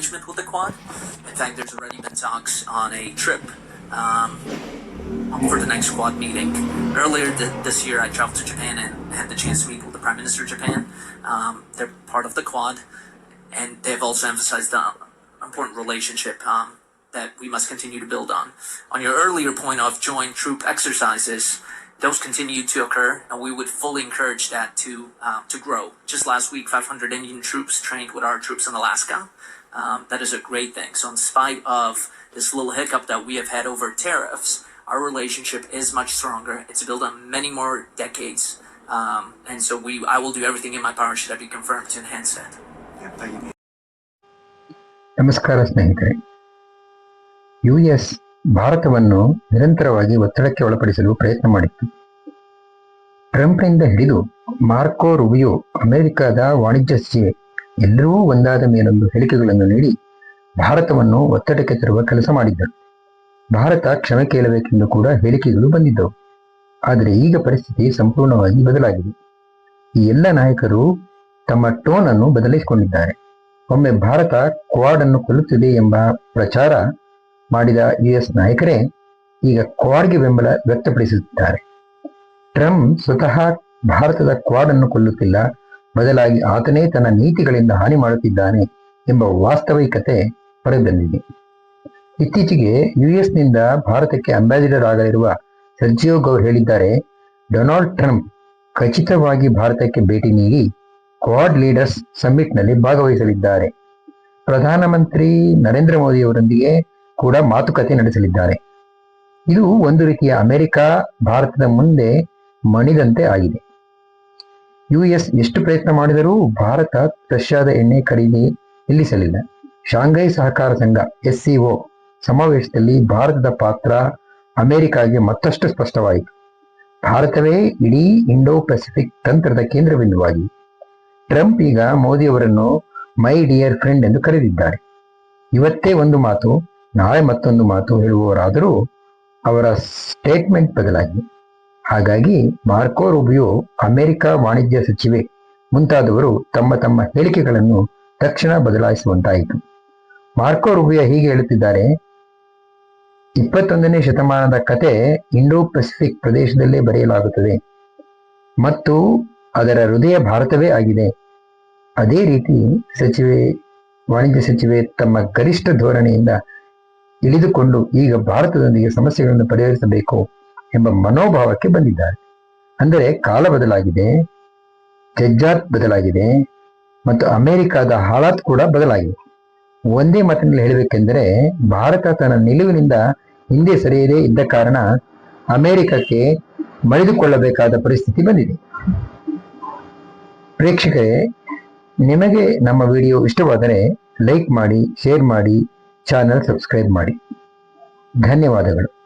engagement with the Quad. In fact, there's already been talks on a trip um, for the next Quad meeting. Earlier th- this year, I traveled to Japan and had the chance to meet with the Prime Minister of Japan. Um, they're part of the Quad, and they've also emphasized the important relationship um, that we must continue to build on. On your earlier point of joint troop exercises, those continue to occur, and we would fully encourage that to uh, to grow. Just last week, 500 Indian troops trained with our troops in Alaska. Um, that is a great thing. So, in spite of this little hiccup that we have had over tariffs, our relationship is much stronger. It's built on many more decades, um, and so we I will do everything in my power should I be confirmed to enhance that. ನಮಸ್ಕಾರ ಸ್ನೇಹಿತರೆ U S ಭಾರತವನ್ನು ನಿರಂತರವಾಗಿ ಒತ್ತಡಕ್ಕೆ ಒಳಪಡಿಸಲು ಪ್ರಯತ್ನ ಮಾಡಿತ್ತು ಟ್ರಂಪ್ನಿಂದ ಹಿಡಿದು Marco Rubio ಅಮೆರಿಕದ ವಾಣಿಜ್ಯ ಸಚಿವೆ ಎಲ್ಲರೂ ಒಂದಾದ ಮೇಲೊಂದು ಹೇಳಿಕೆಗಳನ್ನು ನೀಡಿ ಭಾರತವನ್ನು ಒತ್ತಡಕ್ಕೆ ತರುವ ಕೆಲಸ ಮಾಡಿದ್ದರು. ಭಾರತ ಕ್ಷಮೆ ಕೇಳಬೇಕೆಂದು ಕೂಡ ಹೇಳಿಕೆಗಳು ಬಂದಿದ್ದವು. ಆದರೆ ಈಗ ಪರಿಸ್ಥಿತಿ ಸಂಪೂರ್ಣವಾಗಿ ಬದಲಾಗಿದೆ. ಈ ಎಲ್ಲ ನಾಯಕರು ತಮ್ಮ ಟೋನ್ ಅನ್ನು ಬದಲಿಸಿಕೊಂಡಿದ್ದಾರೆ ಒಮ್ಮೆ ಭಾರತ ಕ್ವಾಡ್ ಅನ್ನು ಕೊಲ್ಲುತ್ತಿದೆ ಎಂಬ ಪ್ರಚಾರ ಮಾಡಿದ ಯುಎಸ್ ನಾಯಕರೇ, ಈಗ ಕ್ವಾಡ್ಗೆ ಬೆಂಬಲ ವ್ಯಕ್ತಪಡಿಸುತ್ತಿದ್ದಾರೆ. ಟ್ರಂಪ್ ಸ್ವತಃ ಭಾರತದ ಕ್ವಾಡ್ ಅನ್ನು ಕೊಲ್ಲುತ್ತಿಲ್ಲ ಬದಲಾಗಿ ಆತನೇ ತನ್ನ ನೀತಿಗಳಿಂದ ಹಾನಿ ಮಾಡುತ್ತಿದ್ದಾನೆ ಎಂಬ ವಾಸ್ತವಿಕತೆ ಹೊರಬಂದಿದೆ ಇತ್ತೀಚೆಗೆ ಯುಎಸ್ನಿಂದ ಭಾರತಕ್ಕೆ ಅಂಬಾಸಿಡರ್ ಆಗಲಿರುವ ಸರ್ಜಿಯೋ ಗೌರ್ ಹೇಳಿದ್ದಾರೆ, ಡೊನಾಲ್ಡ್ ಟ್ರಂಪ್ ಖಚಿತವಾಗಿ ಭಾರತಕ್ಕೆ ಭೇಟಿ ನೀಡಿ ಕ್ವಾಡ್ ಲೀಡರ್ಸ್ ಸಮ್ಮಿಟ್ನಲ್ಲಿ ಭಾಗವಹಿಸಲಿದ್ದಾರೆ. ಪ್ರಧಾನಮಂತ್ರಿ ನರೇಂದ್ರ ಮೋದಿ ಅವರೊಂದಿಗೆ ಕೂಡ ಮಾತುಕತೆ ನಡೆಸಲಿದ್ದಾರೆ. ಇದು ಒಂದು ರೀತಿಯ ಅಮೆರಿಕ, ಭಾರತದ ಮುಂದೆ ಮಣಿದಂತೆ ಆಗಿದೆ. ಯುಎಸ್ ಎಷ್ಟು ಪ್ರಯತ್ನ ಮಾಡಿದರೂ ಭಾರತ ರಷ್ಯಾದ ಎಣ್ಣೆ ಖರೀದಿ ನಿಲ್ಲಿಸಲಿಲ್ಲ. ಶಾಂಘೈ ಸಹಕಾರ ಸಂಘ ಎಸ್ಸಿಒ ಸಮಾವೇಶದಲ್ಲಿ ಭಾರತದ ಪಾತ್ರ ಅಮೆರಿಕಾಗೆ ಮತ್ತಷ್ಟು ಸ್ಪಷ್ಟವಾಯಿತು. ಭಾರತವೇ ಇಡೀ ಇಂಡೋ ಪೆಸಿಫಿಕ್ ತಂತ್ರದ ಕೇಂದ್ರ ಬಿಂದುವಾಗಿದೆ ಟ್ರಂಪ್ ಈಗ ಮೋದಿ ಅವರನ್ನು ಮೈ ಡಿಯರ್ ಫ್ರೆಂಡ್ ಎಂದು ಕರೆದಿದ್ದಾರೆ. ಇವತ್ತೇ ಒಂದು ಮಾತು, ನಾಳೆ ಮತ್ತೊಂದು ಮಾತು ಹೇಳುವವರಾದರೂ ಅವರ ಸ್ಟೇಟ್ಮೆಂಟ್ ಬದಲಾಗಿದೆ. ಹಾಗಾಗಿ ಮಾರ್ಕೋ ರೂಬಿಯೋ ಅಮೆರಿಕ ವಾಣಿಜ್ಯ ಸಚಿವೆ ಮುಂತಾದವರು ತಮ್ಮ ತಮ್ಮ ಹೇಳಿಕೆಗಳನ್ನು ತಕ್ಷಣ ಬದಲಾಯಿಸುವಂತಾಯಿತು. ಮಾರ್ಕೋ ರೂಬಿಯೋ ಹೀಗೆ ಹೇಳುತ್ತಿದ್ದಾರೆ, ಇಪ್ಪತ್ತೊಂದನೇ ಶತಮಾನದ ಕತೆ ಇಂಡೋ ಪೆಸಿಫಿಕ್ ಪ್ರದೇಶದಲ್ಲೇ ಬರೆಯಲಾಗುತ್ತದೆ. ಮತ್ತು ಅದರ ಹೃದಯ ಭಾರತವೇ ಆಗಿದೆ. ಅದೇ ರೀತಿ ಸಚಿವೆ, ವಾಣಿಜ್ಯ ಸಚಿವೆ ತಮ್ಮ ಗರಿಷ್ಠ ಧೋರಣೆಯಿಂದ ಇಳಿದುಕೊಂಡು ಈಗ ಭಾರತದೊಂದಿಗೆ ಸಮಸ್ಯೆಗಳನ್ನು ಪರಿಹರಿಸಬೇಕು. ಎಂಬ ಮನೋಭಾವಕ್ಕೆ ಬಂದಿದ್ದಾರೆ. ಅಂದರೆ ಕಾಲ ಬದಲಾಗಿದೆ ಜಜ್ಜಾತ್ ಬದಲಾಗಿದೆ ಮತ್ತು ಅಮೆರಿಕದ ಹಾಲಾತ್ ಕೂಡ ಬದಲಾಗಿದೆ. ಒಂದೇ ಮಾತಿನಲ್ಲಿ ಹೇಳಬೇಕೆಂದರೆ, ಭಾರತ ತನ್ನ ನಿಲುವಿನಿಂದ ಹಿಂದೆ ಸರಿಯದೇ ಇದ್ದ ಕಾರಣ ಅಮೆರಿಕಕ್ಕೆ ಮಳೆದುಕೊಳ್ಳಬೇಕಾದ ಪರಿಸ್ಥಿತಿ ಬಂದಿದೆ. ಪ್ರೇಕ್ಷಕರೇ, ನಿಮಗೆ ನಮ್ಮ ವಿಡಿಯೋ ಇಷ್ಟವಾದರೆ ಲೈಕ್ ಮಾಡಿ, ಶೇರ್ ಮಾಡಿ, ಚಾನಲ್ ಸಬ್ಸ್ಕ್ರೈಬ್ ಮಾಡಿ. ಧನ್ಯವಾದಗಳು.